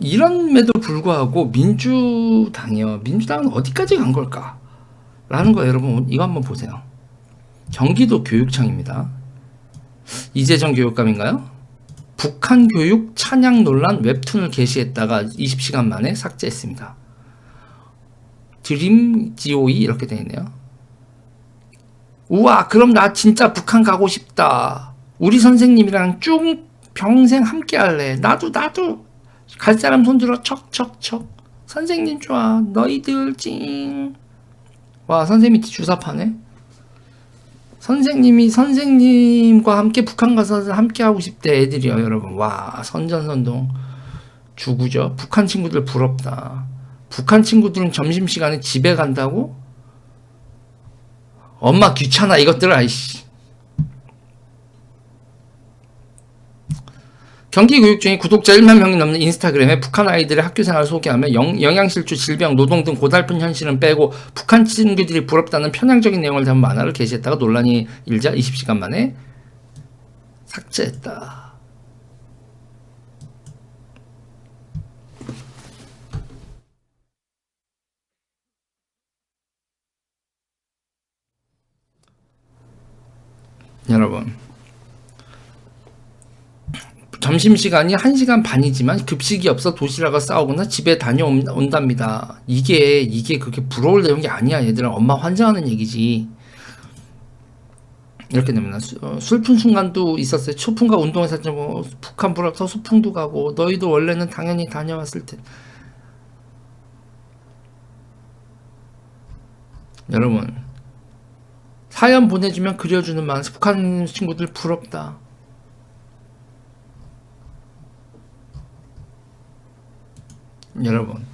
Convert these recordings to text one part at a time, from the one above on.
이런에도 불구하고 민주당이요. 민주당은 어디까지 간 걸까? 라는 거 여러분 이거 한번 보세요. 경기도 교육청입니다. 이재정 교육감인가요? 북한 교육 찬양 논란 웹툰을 게시했다가 20시간 만에 삭제했습니다. 드림 GOE 이렇게 되어 있네요. 우와, 그럼 나 진짜 북한 가고 싶다. 우리 선생님이랑 쭉 평생 함께 할래. 나도, 나도. 갈 사람 손 들어 척척척. 선생님 좋아. 너희들 찡. 와, 선생님이 주사파네. 선생님이 선생님과 함께 북한 가서 함께 하고 싶대 애들이요 여러분 와 선전선동 주구죠 북한 친구들 부럽다 북한 친구들은 점심시간에 집에 간다고 엄마 귀찮아 이것들 아이씨 경기 교육청이 구독자 1만 명이 넘는 인스타그램에 북한 아이들의 학교생활을 소개하며 영, 영양실조, 질병, 노동 등 고달픈 현실은 빼고 북한 친구들이 부럽다는 편향적인 내용을 담은 만화를 게시했다가 논란이 일자 20시간 만에 삭제했다. 여러분 점심시간이 1시간 반이지만 급식이 없어 도시락을 싸오거나 집에 다녀온답니다. 이게, 이게 그렇게 부러울 내용이 아니야. 얘들아. 엄마 환장하는 얘기지. 이렇게. 수- 어, 슬픈 순간도 있었어요. 초풍과 운동회사 뭐 북한 불합서 소풍도 가고 너희도 원래는 당연히 다녀왔을 텐. 여러분 사연 보내주면 그려주는 마음 북한 친구들 부럽다. 여러분.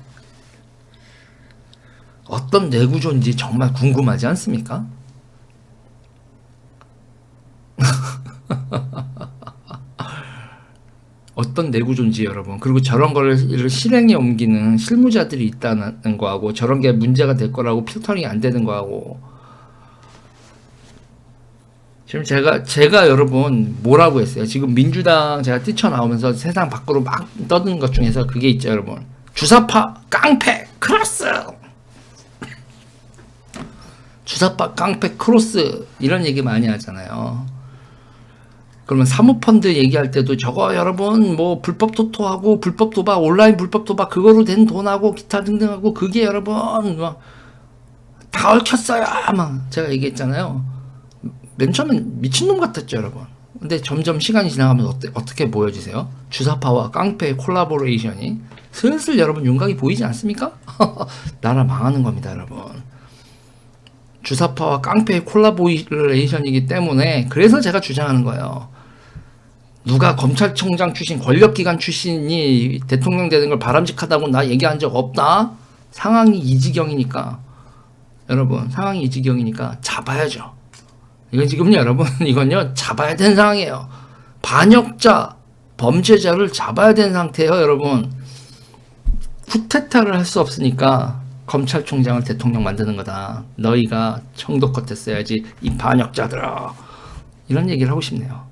어떤 뇌구조인지 정말 궁금하지 않습니까? 어떤 뇌구조인지 여러분. 그리고 저런 거를 실행에 옮기는 실무자들이 있다는 거하고 저런 게 문제가 될 거라고 필터링이 안 되는 거하고. 지금 제가 제가 여러분 뭐라고 했어요? 지금 민주당 제가 뛰쳐나오면서 세상 밖으로 막 떠드는 것 중에서 그게 있죠 여러분 주사파 깡패 크로스. 주사파 깡패 크로스. 이런 얘기 많이 하잖아요. 그러면 사모펀드 얘기할 때도 저거 여러분 뭐 불법 토토하고 불법 도박 온라인 불법 도박 그거로 된 돈하고 기타 등등하고 그게 여러분 막다 얽혔어요. 막 제가 얘기했잖아요. 맨 처음엔 미친놈 같았죠 여러분. 근데 점점 시간이 지나가면 어때, 어떻게 보여지세요? 주사파와 깡패의 콜라보레이션이 슬슬 여러분 윤곽이 보이지 않습니까 나라 망하는 겁니다 여러분 주사파와 깡패의 콜라보레이션이기 때문에 그래서 제가 주장하는 거예요. 누가 검찰총장 출신 권력기관 출신이 대통령 되는 걸 바람직하다고 나 얘기한 적 없다. 상황이 이 지경이니까 여러분 상황이 이 지경이니까 잡아야죠. 이건 지금요 여러분 이건요 잡아야 되는 상황이에요. 반역자 범죄자를 잡아야 되는 상태예요 여러분. 쿠데타를 할 수 없으니까 검찰총장을 대통령 만드는 거다. 너희가 청도 컷 했어야지 이 반역자들아. 이런 얘기를 하고 싶네요.